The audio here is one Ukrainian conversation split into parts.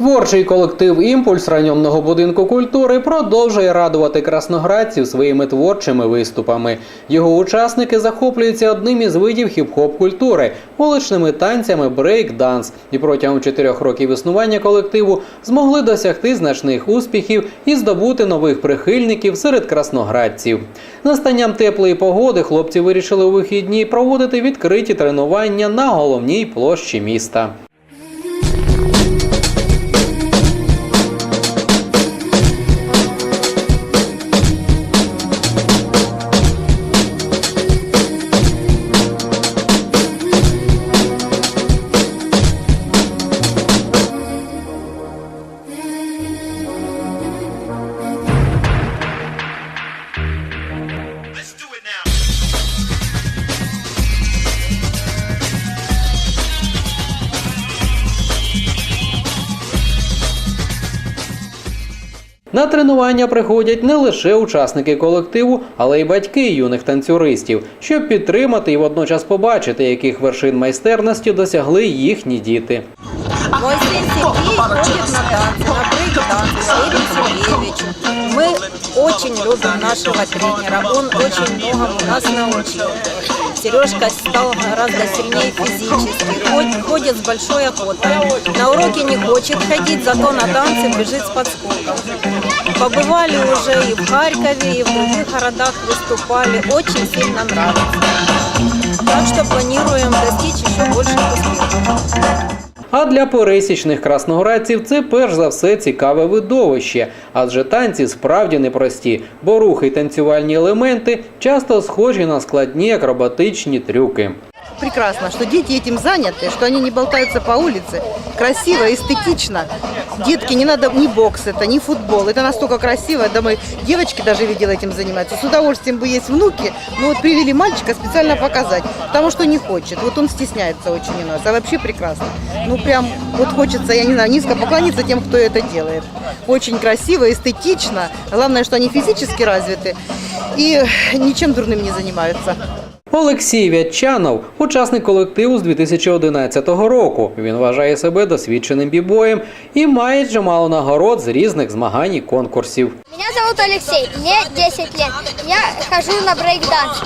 Творчий колектив Імпульс районного будинку культури продовжує радувати красноградців своїми творчими виступами. Його учасники захоплюються одним із видів хіп-хоп культури вуличними танцями брейк-данс і протягом чотирьох років існування колективу змогли досягти значних успіхів і здобути нових прихильників серед красноградців. Настанням теплої погоди хлопці вирішили у вихідні проводити відкриті тренування на головній площі міста. На тренування приходять не лише учасники колективу, але й батьки юних танцюристів, щоб підтримати і водночас побачити, яких вершин майстерності досягли їхні діти. Мой сын Сергей ходит на танцы, на брейк-танцы с Игорем Сергеевичем. Мы очень любим нашего тренера, он очень многому нас научил. Сережка стал гораздо сильнее физически, ход- ходит с большой охотой. На уроки не хочет ходить, зато на танцы бежит с подскоком. Побывали уже и в Харькове, и в других городах выступали, очень сильно нравится. Так что планируем достичь еще больших успехов. А для пересічних красноградців це перш за все цікаве видовище, адже танці справді непрості, бо рухи й танцювальні елементи часто схожі на складні акробатичні трюки. Прекрасно, что дети этим заняты, что они не болтаются по улице. Красиво, эстетично. Детки, не надо ни бокс это, ни футбол. Это настолько красиво. Я думаю, девочки даже видела этим занимаются. С удовольствием бы есть внуки. Но вот привели мальчика специально показать. Потому что не хочет. Вот он стесняется очень у нас. А вообще прекрасно. Ну прям вот хочется, я не знаю, низко поклониться тем, кто это делает. Очень красиво, эстетично. Главное, что они физически развиты. И ничем дурным не занимаются. Олексій Вятчанов – учасник колективу з 2011 року. Він вважає себе досвідченим бібоєм і має чимало нагород з різних змагань і конкурсів. Мене зовут Олексій, мені 10 років. Я хожу на брейк-данс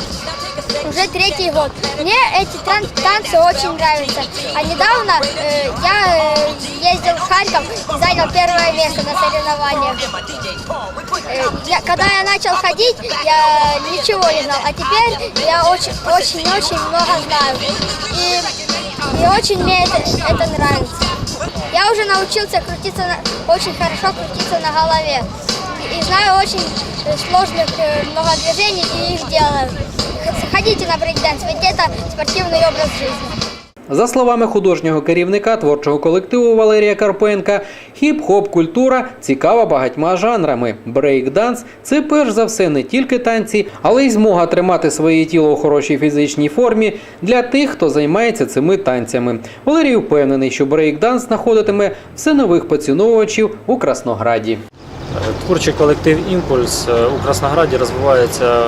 уже третий год. Мне эти танцы очень нравятся. А недавно э, я э, ездил в Харьков и занял первое место на соревнованиях. Э, я- когда я начал ходить, я ничего не знал, а теперь я очень-очень-очень много знаю. И, и очень мне это, это нравится. Я уже научился крутиться, на- очень хорошо крутиться на голове. И знаю очень э, сложных э, много движений и их делаю. Х- Ходите на брейкданс, ведь это спортивный образ жизни. За словами художнього керівника творчого колективу Валерія Карпенка, хіп-хоп культура цікава багатьма жанрами. Брейк-данс це перш за все не тільки танці, але й змога тримати своє тіло у хорошій фізичній формі для тих, хто займається цими танцями. Валерій впевнений, що брейк-данс знаходитиме все нових поціновувачів у Краснограді. Творчий колектив Імпульс у Краснограді розвивається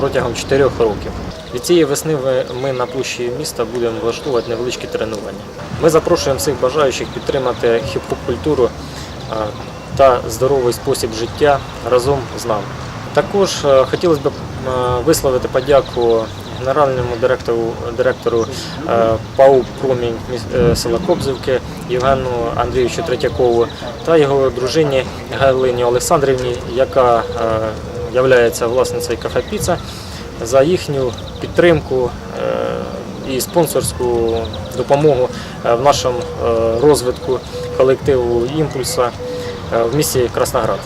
протягом 4 років. Від цієї весни ми на площі міста будемо влаштовувати невеличкі тренування. Ми запрошуємо всіх бажаючих підтримати хіп-хоп культуру е, та здоровий спосіб життя разом з нами. Також е, хотілося б е, висловити подяку генеральному директору, директору ПАУ Промінь села Кобзівки Євгену Андрійовичу Третьякову та його дружині Галині Олександрівні, яка є власницею кафе Піца, за їхню підтримку і спонсорську допомогу е, в нашому е, розвитку колективу імпульса в місті Красноград.